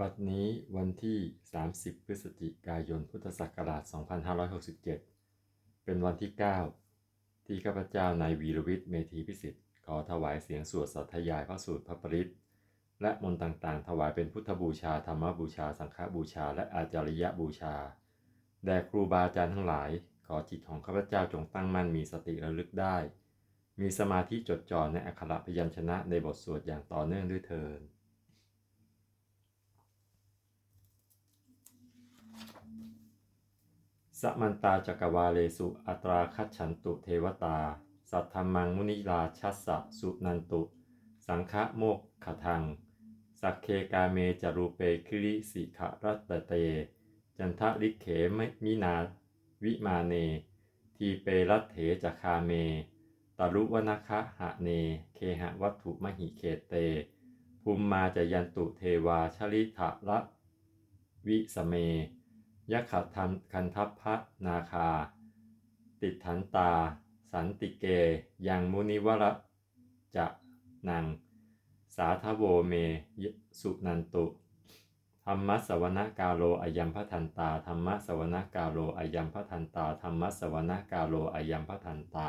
บัดนี้วันที่ 30 พฤศจิกายน พุทธศักราช 2567 เป็นวันที่ 9 ที่ข้าพเจ้านายวีรวิทย์ เมธีพิสิทธิ์ ขอถวายเสียงสวดสัทยายพระสูตรพระปริตและมนต์ต่างๆ ถวายเป็นพุทธบูชา ธรรมบูชา สังฆบูชา และอาจาริยบูชา แด่ครูบาอาจารย์ทั้งหลาย ขอจิตของข้าพเจ้าจงตั้งมั่นมีสติระลึกได้ มีสมาธิจดจ่อในอักขระพยัญชนะในบทสวดอย่างต่อเนื่องด้วยเทิน สมันตาจักวาเลสุ อัตราคัจฉันตุเทวตา สัทธรรมังมุนิราชัสสะสุนันตุ สังฆโมกขทัง สักเคกาเมจารูเปคิริสิขรัตเต จันทะลิเขมมินาวิมาเน ทีเปรัตเถจคาเมตรุวนคะหะเน เคหะวัตถุมหิเขเต ภูมิมาจยันตุเทวาชลิทะละวิสเม ยะขัดทันคันทัพพะนาคา ติดถันตา สันติเกยังมุนิวระจะนัง สาทโวเมสุนันตุ ธรรมสวนกาโลอายัมพทันตา ธรรมสวนกาโลอายัมพทันตา ธรรมสวนกาโลอายัมพทันตา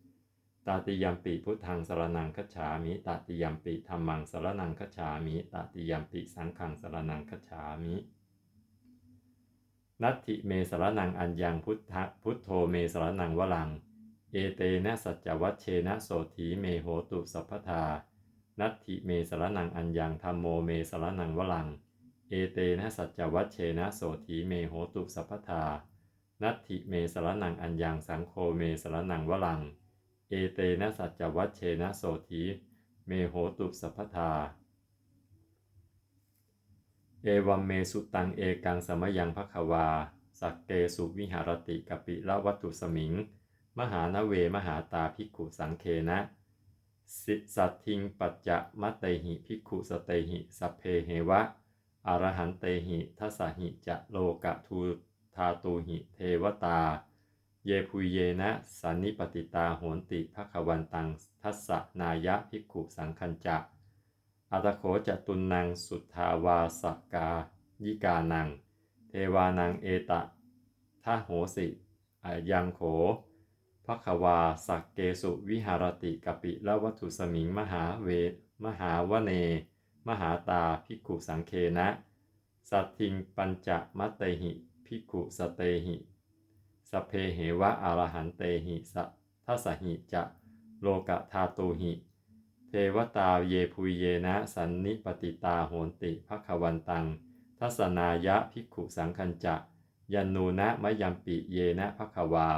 ตาติยัมปิพุทธังสารนังคัจฉามิตาติยัมปิธัมมังสารนังคัจฉามิตาติยัมปิสังฆังสารนังคัจฉามินัตถิเมสารนังอัญญังพุทธพุทโธเมสารนังวลัง เอเตนะสัจวัชเชนะโสถีเมโหตุสัพพทา นัตถิเมสารนังอัญญังธรรมโมเมสารนังวลัง เอเตนะสัจจวัชเชนะโสถีเมโหตุสัพพทา นัตถิเมสารนังอัญญังสังโฆเมสารนังวลัง เอเตนะสัจวัชเชนะโสถีเมโหตุสัพพทา เอวัมเมสุตังเอกังสมยังภควา สักเกสุวิหารติกปิละวัตถุสมิง มหานเวมหาตาภิกขุสังเคนะ สิสัตทิงปัจจะมัตเตหิภิกขุสเตหิสัพเพเหวะอรหันเตหิทัสสหิจะโลกะทูทาตูหิเทวตา เยพุเยนะสันนิปติตาโหนติภควันตังทัสสนายะภิกขุสังคัญจะอัตโขจตุนนังสุทธาวาสกายิกานัง เทวานังเอตะทะโหสิอายังโขภควาสักเกสุวิหารติกปิละวัตถุสมิงมหาเวมหาวเน มหาตาภิกขุสังเคนะ สัตทิงปัญจมัตเตหิภิกขุสเตหิ สพเพเหวะอรหันเตหิสัทัสหิจะโลกะธาตูหิ เทวตาเยพุยเยนะสันนิปติตาโหนติภควันตัง ทัสนายะภิกขุสังคัญจะยันนูนะมยัมปิเยนะภควา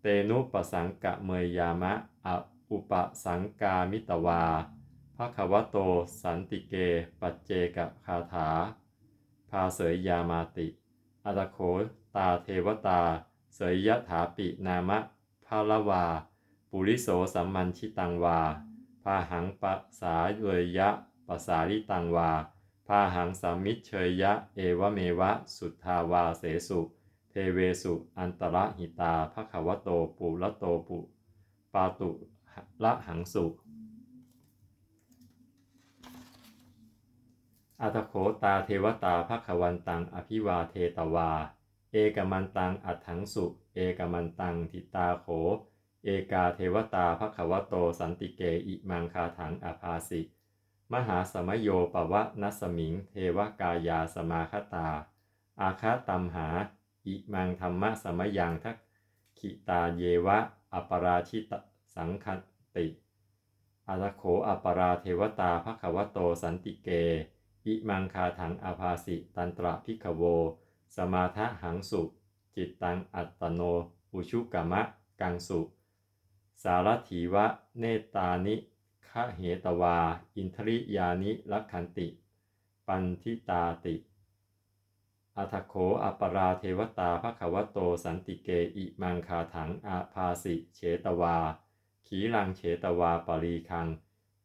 เตนุปสังกะเมยยามะออุปสังกามิตวาภควโตสันติเก ปัจเจกคาถา พาเสยยามาติอัตโขตาเทวตา เสยยะถาปินามะพาละวา ปุริโสสัมมันชิตังวา พาหังปะสาเยยะปะสาลิตังวา พาหังสามิเชยยะ เอวเมวะ สุทธาวาเสสุ เทเวสุอันตระหิตาภควโตปุละโตปุปาตุละหังสุอัตโขตาเทวตาภควันตังอภิวาเทตวา เอกมันตังอัฏฐังสุ เอกมันตังทิตาโข เอกาเทวตาภควโตสันติเกอิมังคาถังอภาสิ มหาสมโยปวะนัสมิง เทวกายาสมาคตา อาคาตัมหา อิมังธรรมะสมยังทักขิตาเยวะ อปราชิตสังคติอาตโขอปราเทวตาภควโตสันติเก อิมังคาถังอาภาสิ ตันตระพิกโว สมาทะหังสุ จิตตังอัตโน อุชุกมะ กังสุ สารถีวะ เนตานิคะเหตวา อินทริยานิลักขันติ ปันทิตาติ อัทโขอัปปราเทวตาภควโตสันติเกอิมังคาถังอาภาสิเฉตวา ขีรังเฉตวาปรีคัง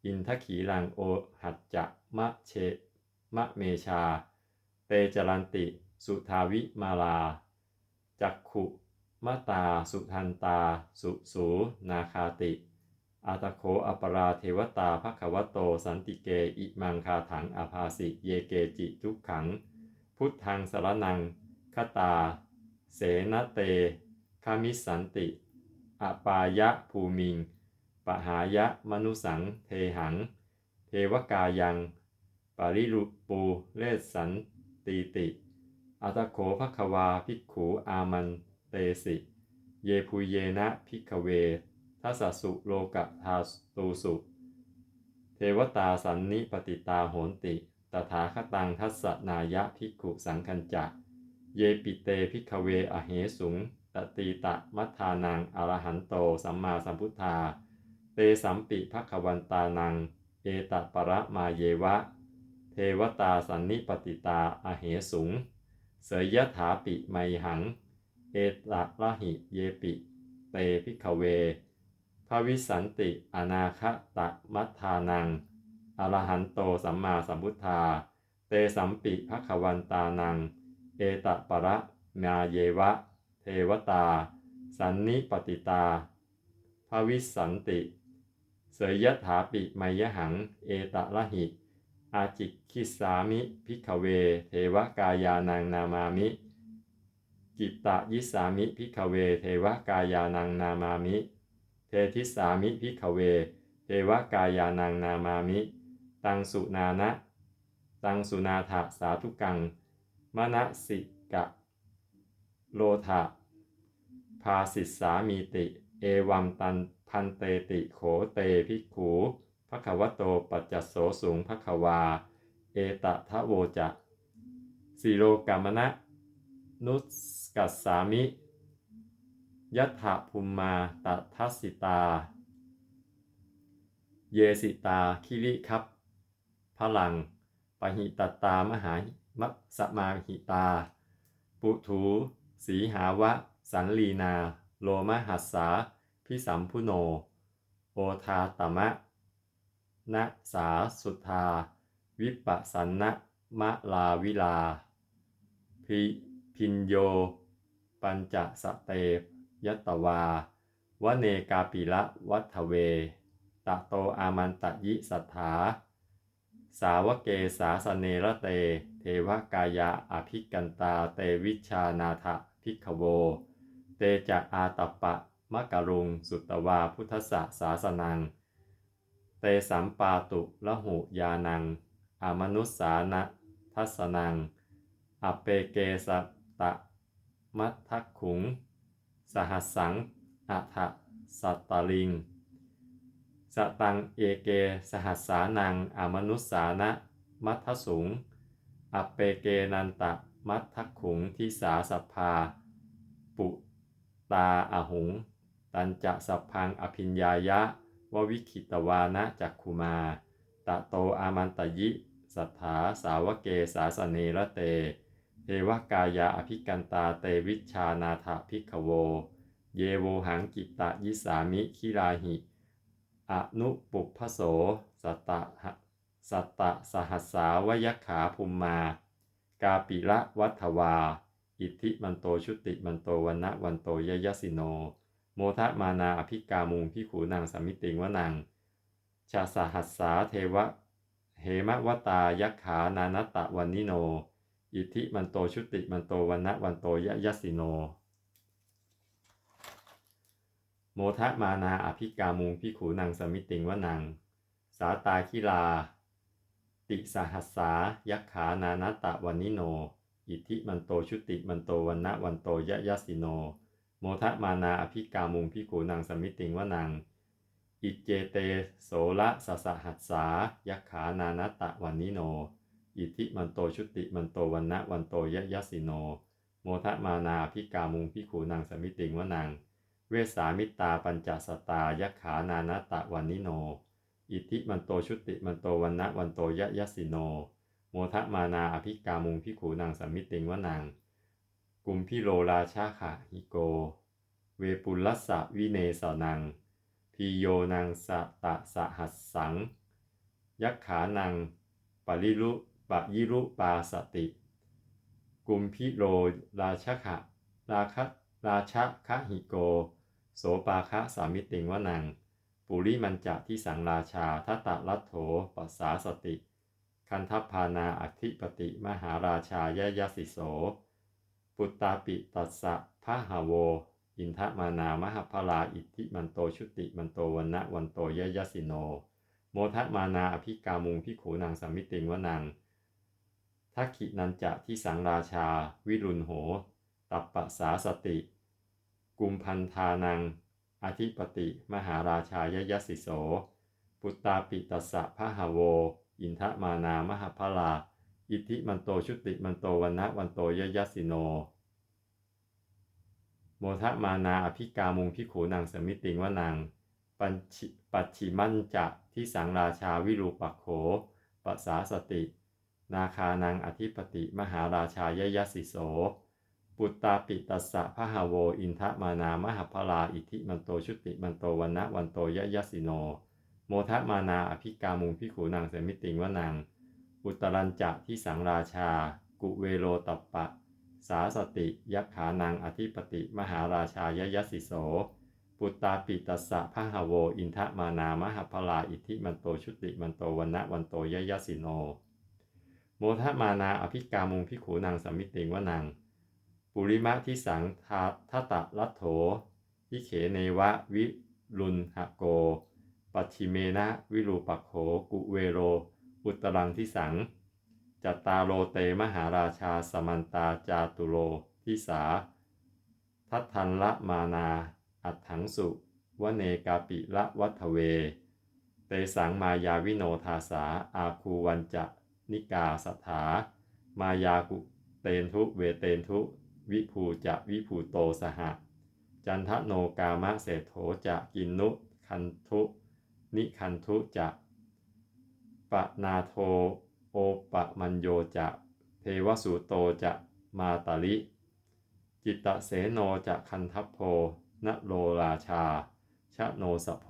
อินทขีรังโอหัจจะมะเชมะเมชา เตจรันติ สุทาวิมาลา จักขุมะตา สุทันตา สุสูนาคาติอาตโคอปราเทวตาภควโต สันติเก อิมังคาถังอาภาสิ เยเกจิทุกขัง พุทธังสารนังคตา เสนเตคามิสันติ อปายะภูมิง ปหายะมนุสัง เทหัง เทวกายัง ปริรุปูเลสันตีติ อัตโขภควาภิกขูอามันเตสิ เยภูเยนะภิกขเวทัสสสุโลกทาตูสุ เทวตาสันนิปติตาโหนติ ตถาคตังทัสนายะภิกขุสังคัญจะเยปิเตภิกขเวอเหสุงตตีตะมัทานังอรหันโตสัมมาสัมพุทธา เตสัมปิภควันตานัง เอตปะระมาเยวะ เทวตาสันนิปติตาอเหสุง เสยยถาปิไมหัง เอตะระหิเยปิ เตภิกขเวภวิสันติอนาคตะมัทานัง อรหันโตสัมมาสัมพุทธา เตสัมปิภควันตานัง เอตปะระมาเยวะ เทวตา สันนิปติตาภวิสันติ เสยยถาปิไมยหัง เอตะระหิ อาจิคิสามิพิกเว เทวกายานังนามามิ กิตตะยิสามิพิกเว เทวกายานังนามามิ เททิสามิพิกเว เทวกายานังนามามิ ตังสุนานะ ตังสุนาถสาธุกัง มณสิกะ โลทะภาสิสามีติ เอวัมตันพันเตติโขเตภิกขู ภควโตปัจจโสสูงภควา เอตทะโวจะสีโลกามณะนุสกัสสามิยัตถะภูมมาตทัสสิตา เยสิตาคิริคับ พลังปหิตตามหามัสสมาหิตา ปุถูสีหาวะ สันลีนา โลมหัสสาพิสัมพุโน โอทาตมะ นะสาสุธา วิปสันนะมะลาวิลาพิพินโย ปัญจสเตยตวาวเนกาปิละวัฒเว ตะโตอามันตยิสัทธา สาวเกสาสเนระเต เทวกายาอภิกันตาเตวิชานาถพิกโว เตจะอาตปะมะกะรุง สุตวาพุทธสสาสนัง เตสัมปาตุละหุยานัง อามนุสสานะทัสนัง อเปเกสตะมัททักขุง สหัสังอัฏฐสัตตลิง สตังเอเกสหัสานัง อามนุสสานะมัททสุงอเปเกนันตะมัททักขุงทิสาสัพพาปุตาอหุง ตันจะสัพพังอภิญญายะ ววิคิตวานะจักขุมา ตะโตอามันตยิ สัทธาสาวเกสาสเนระเต เทวกายาอภิกันตาเตวิชานาถพิกขโว เยโวหังกิตตยิสามิคิราหิอนุปุพโสสตตะหะสัตตะสหัสสาวยขาภูมมา กาปิละวัฏวา อิทธิมันโตชุติมันโตวันนะวันโตยยสิโน โมทะมานาอภิกามุงพิขูนางสมิติงวนังชาสหัสสาเทวะเหมะวตายักขานานตะวันนิโน อิทธิมันโตชุติมันโตวันนะวันโตยะยสิโน โมทะมานาอภิกามุงพิขูนางสมิติงวนังสาตาคิลา ติสหัสสายักขานานตะวันนิโน อิทธิมันโตชุติมันโตวันนะวันโตยะยสิโน โมทะมานาอภิกามุงพิขูนางสมิติงวนังอิเจเตโสละสสหัสสายักขานานตะวันนิโน อิทิมันโตชุติมันโตวันนะวันโตยะยะสิโน โมทะมานาอภิกามุงพิขูนางสมิติงวนังเวสามิตาปัญจสตายักขานานตะวันนิโนอิทิมันโตชุติมันโตวันนะวันโตยะยะสิโนโมทะมานาอภิกามุงพิขูนางสมิติงวนัง กุมพิโรราชาขะหิโก เวปุลัสสะวิเนสนังพีโยนังสะตะสหัสสัง ยักขานัง ปริรุปะยิรุปาสติ กุมพิโรราชาขะราคะราชะคะหิโก โสปาคะสามิติงวนัง ปุริมันจะที่สังราชาทัตตะรัตโถปัสสาสติ คันทัพพานาอธิปติมหาราชายยสิโส ปุตตาปิตัสสะพะหาโว อินทมานามหพลาอิทธิมันโตชุติมันโตวันนะวันโตยยสิโน โมทะมานาอภิกามุงพิขูนางสัมมิติงวนังทักขินันจะที่สังราชา วิรุณโห ตัปปะสาสติ กุมพันธานัง อธิปติ มหาราชายยสิโส ปุตตาปิตัสสะพะหาโว อินทมานามหพลา อิทธิมันโตชุติมันโตวันนะวันโตยยสิโน โมทะมานาอภิกามุงพิขูนางสมิติงวานางปัญชิปัจฉิมันจะที่สังราชาวิรูปักโขปัสสาสติ นาคานังอธิปติมหาราชายยสิโส ปุตตาปิตัสสะพะหาโวอินทมานามหพลาอิทิมันโตชุติมันโตวันนะวันโตยยสิโน โมทะมานาอภิกามุงพิขูนางเสมิติงวานาง อุตรัญจะที่สังราชา กุเวโรตัปปะ สาสติยักขานังอธิปติมหาราชายยสิโส ปุตตาปิตัสสะพะหโว อินทมานามหพลาอิทิมันโตชุติมันโตวันนะวันโตยยสิโน โมทมานาอภิกามุงพิขูนางสมิติงวนัง ปุริมะที่สังทาทตะรัตโถทิเขเนวะวิรุณหโก ปัจฉิเมนะวิรูปโขกุเวโร อุตรังที่สังจัตตาโรเตมหาราชาสมันตาจาตุโรทิสา ทัตทันละมานา อัตถังสุวเนกาปิละวัฒเว เตสังมายาวิโนทาสาอาคูวันจะนิกาสถา มายากุเตนทุเวเตนทุวิภูจะวิภูโตสหะ จันทโนกามะเศโถจะกินนุคันทุ นิคันทุจะ ปะนาโทโอปะมัญโยจะเทวสุโตจะมาตาลิ จิตตเสโนจะคันทัพโพนโลราชา ชะโนสโพ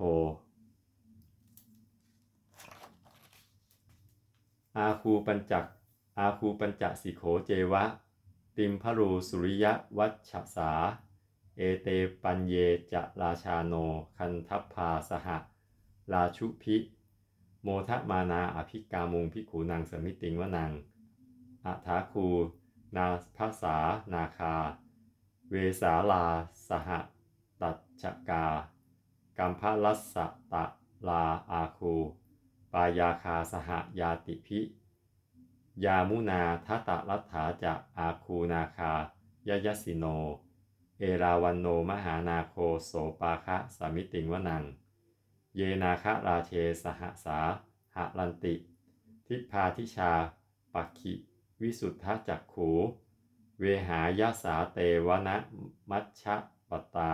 อาคูปัญจัก อาคูปัญจสิโขเจวะ ติมพรูสุริยวัชสา เอเตปัญเยจะราชาโน คันทัพพาสหะราชุพิ โมทะมานาอภิกามุงพิขูนางสมิติงวนังอัฐาคู นาภาษา นาคา เวสาลา สหตัจจกากัมพลัสสะตะลาอาคู ปายาคาสหยาติพิ ยามุนาทัตะรัฐาจะอาคูนาคายยสิโน เอราวันโนมหานาโคโสปาคะสมิติงวนัง เยนาคะราเชสหสาหะลันติ ทิพาทิชา ปักขิ วิสุทธจักขู เวหายาสาเตวนะมัชชะปตา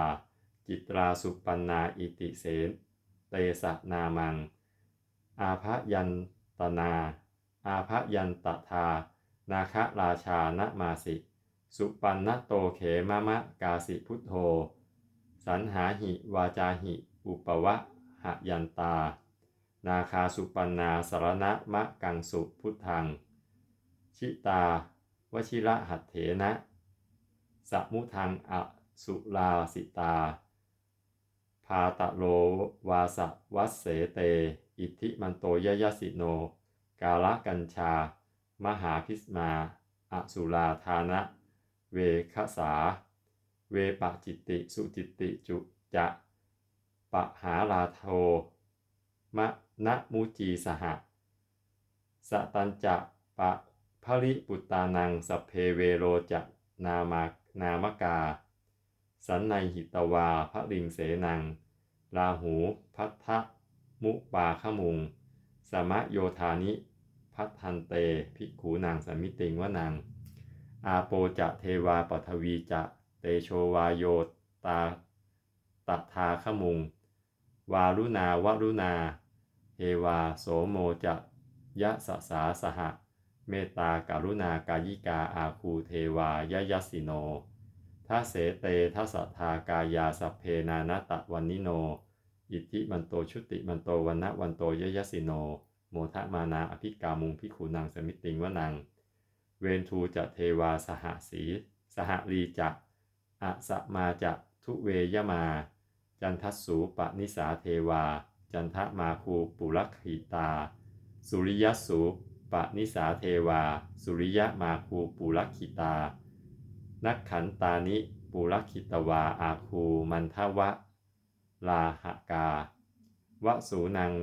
จิตราสุปันนาอิติเสนเตสะนามัง อาภยันตนา อาภยันตทา นาคะราชานมาสิ สุปันนโตเขมะมะกาสิพุทโธ สันหาหิวาจาหิ อุปวะ หยันตา นาคาสุปันนาสารณะมะกังสุพุทธัง ชิตาวชิระหัตเถนะสมุทังอสุลาสิตา พาตะโลวาสวัสเสเต อิทธิมันโตยยสิโน กาละกัญชา มหาพิสมาอสุลาธานะ เวคสา เวปะจิตติ สุจิตติจุจะ ปะหาลาโท มะนะมุจีสหะ สตันจะปะภริปุตตานังสเพเวโรจะนามานามกา สันในหิตวาพระลิงเสนังลาหูพัทธมุปาขมุง สมะโยธานิ พัทันเตภิกขูนางสมิติงวนัง อาโปจะเทวาปทวีจะ เตโชวาโยตาตัทาขมุง วารุณาวรุณาเทวาโสโมจะยะสสาสหะ เมตตาการุณากายิกาอาคูเทวายะยสิโนทัเสเตทัสทากายาสัพเพนานตะวันนิโน อิทธิมันโตชุติมันโตวันนะวันโตยยสิโน โมทะมานาอภิกามุงพิขูนางสมิติงวนัง เวนทูจะเทวาสหสี สหรีจะอะสะมาจะทุเวยมา จันทสูปนิสาเทวา จันทมาคูปุรคิตา สุริยสูปนิสาเทวา สุริยมาคูปุรคิตา นักขันตานิปุรคิตวาอาคูมันทวะ ลาหกาวะสูนัง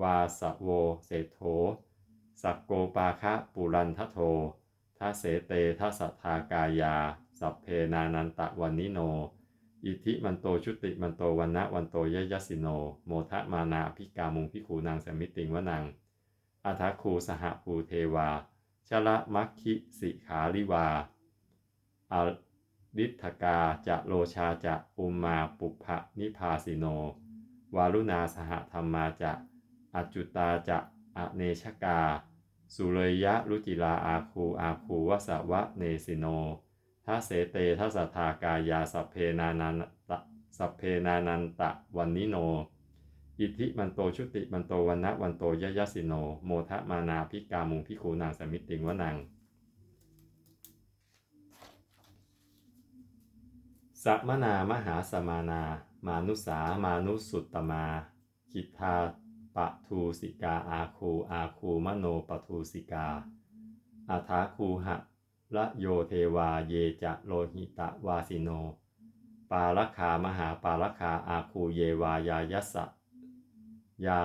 วาสโวเศโธสักโกปาคะปุรันทโททัเสเตทัสทากายา สัพเพนานันตะวันนิโน อิทิมันโตชุติมันโตวันนะวันโตยยสิโน โมทะมานาพิกามุงพิขูนางสมิติงวนังอัทคูสหภูเทวาชละมัคคิสิขาลิวาอาดิทกาจะโลชาจะอุมมาปุพะนิพาสิโน วารุณาสหธรรมาจะอจุตาจะอเนชกา สุเรยะรุจิลาอาคูอาคูวสวะเนสิโน ทัเสเตทัสทากายาสัพเพนานันตะสัพเพนานันตะวันนิโน อิทธิมันโตชุติมันโตวันนะวันโตยะยะสิโน โมทะมานาพิกามุงพิคูนางสมิติงวนังสัมมนามหาสมานา มานุสามานุสุตตมาคิทาปะทูสิกาอาคูอาคูมโนปะทูสิกาอาทาคูหะ ละโยเทวาเยจะโลหิตะวาสิโน ปาลคามหาปาลคาอาคูเยวายายัสสะยา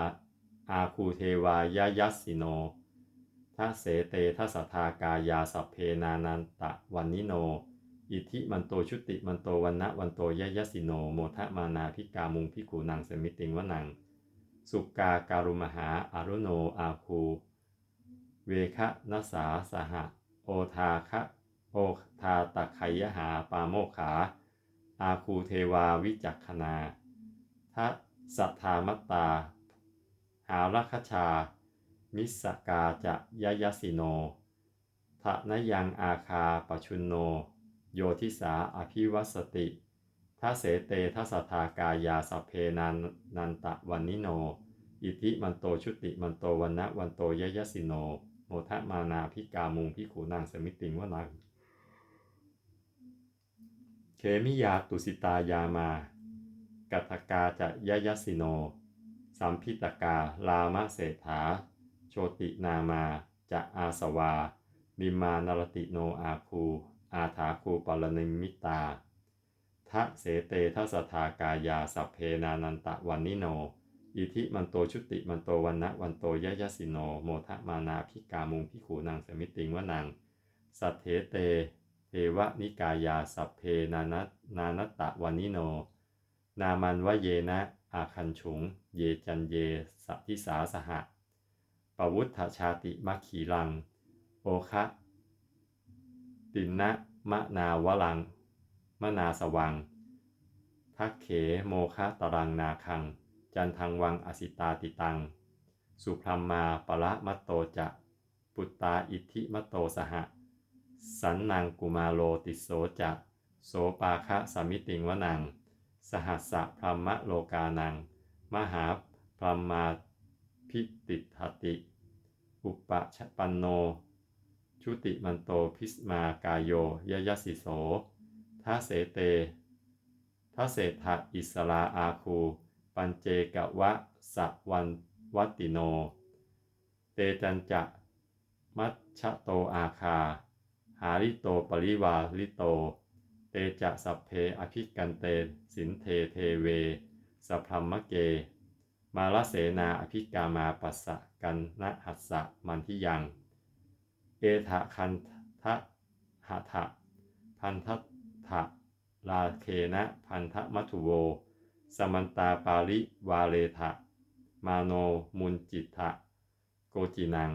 อาคูเทวายายัสสิโนทัเสเตทัสทากายาสัพเพนานันตะวันนิโน อิทิมันโตชุติมันโตวันนะวันโตยยสิโน โมทะมานาพิกามุงพิกูนังสมิติงวนัง สุกาการุมหาอารุโนอาคู เวคะนัสสาสหะ ทาคะโอทาตะไคยหาปาโมขา อาคูเทวาวิจักขณาทัสัทธามัตตา หารัคชา มิสกาจะยยสิโนทะนยังอาคาปชุนโน โยทิสาอภิวัสติทัเสเตทัสทากายาสเพนันนันตะวันนิโน อิทิมันโตชุติมันโตวันนะวันโตยยสิโน โมทะมานาพิกามุงพิขูนางสมิติงวนังเคมิยาตุสิตายามากัตกาจะยยสิโน สัมพิตกาลามะเศรษฐาโชตินามาจะอาสวานิมานรติโนอาคูอาถาคูปรณิมิตาทะเสเตทัสทากายาสัพเพนานันตะวันนิโน อิทิมันโตชุติมันโตวันนะวันโตยะยะสิโน โมทะมานาพิกามุงพิขูนางสมิติงวนังสัทเทเต เทวนิกายาสัพเพนานันานตะวันนิโน นามันวะเยนะอาคันฉุง เยจันเยสัทิสาสหะปวุฒชาติมัคขีลัง โอคะตินนะมะนาวลัง มะนาสวัง ทักเขโมคะตรังนาคัง จันทังวังอสิตาติตัง สุพรมมาปะละมัตโตจะ ปุตตาอิทธิมัตโตสหะสันนางกุมาโลติโสจะ โสปาคะสมิติงวนัง สหัสสะพรหมโลกานัง มหาพรหมาพิติทติ อุปชปันโน ชุติมันโตพิสมากายโยยยสิโสทัเสเตทัเศธะอิสลาอาคู ปัญเจกะวะสะวันวัตติโน เตจันจะมัชชะโตอาคา หาริโตปริวาริโต เตจะสัพเพอภิกันเตสินเทเทเวสัพพมะเก มาลเสนาอภิกามาปัสสะกันนะหัสสะมันทิยัง เอทะคันทะหะทะพันทะทะลาเคนะพันทะมัทุโว สมันตาปาลิวาเลทะ มาโนมุนจิตะ โกจินัง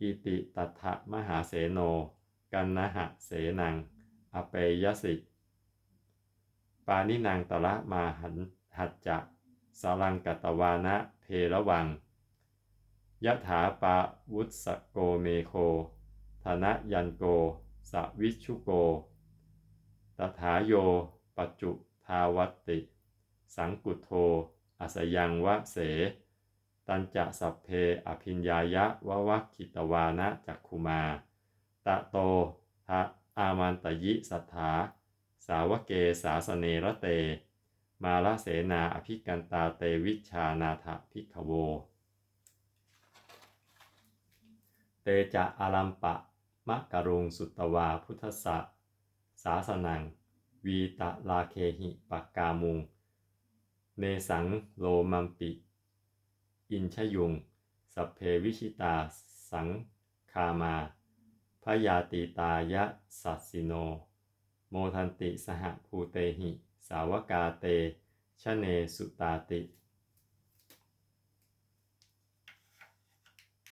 อิติตัทะมหาเสโน กันนะหะเสนัง อเปยสิ ปานินางตละมาหันหัจจะสารังกตวานะเพระวังยะถาปาวุสสโกเมโคธนะยันโก สวิชุโก ตถาโย ปัจจุทาวัตติ สังกุโทอสยังวะเส ตันจะสัพเพอภิญญายะวะวัคคิตวานะจักคุมา ตะโตทะอามันตยิสัทธา สาวเกสาสเนระเต มาลเสนาอภิกันตาเตวิชานาถพิกขโว เตจะอารัมปะมะกรุงสุตวาพุทธะสาสนัง วีตะลาเคหิปักกามุง เนสังโลมัมปิ อินชยุง สัพเพวิชิตาสังคามาพยาติตายะสัสสิโน โมทันติสหภูเตหิ สาวกาเตชะเนสุตาติ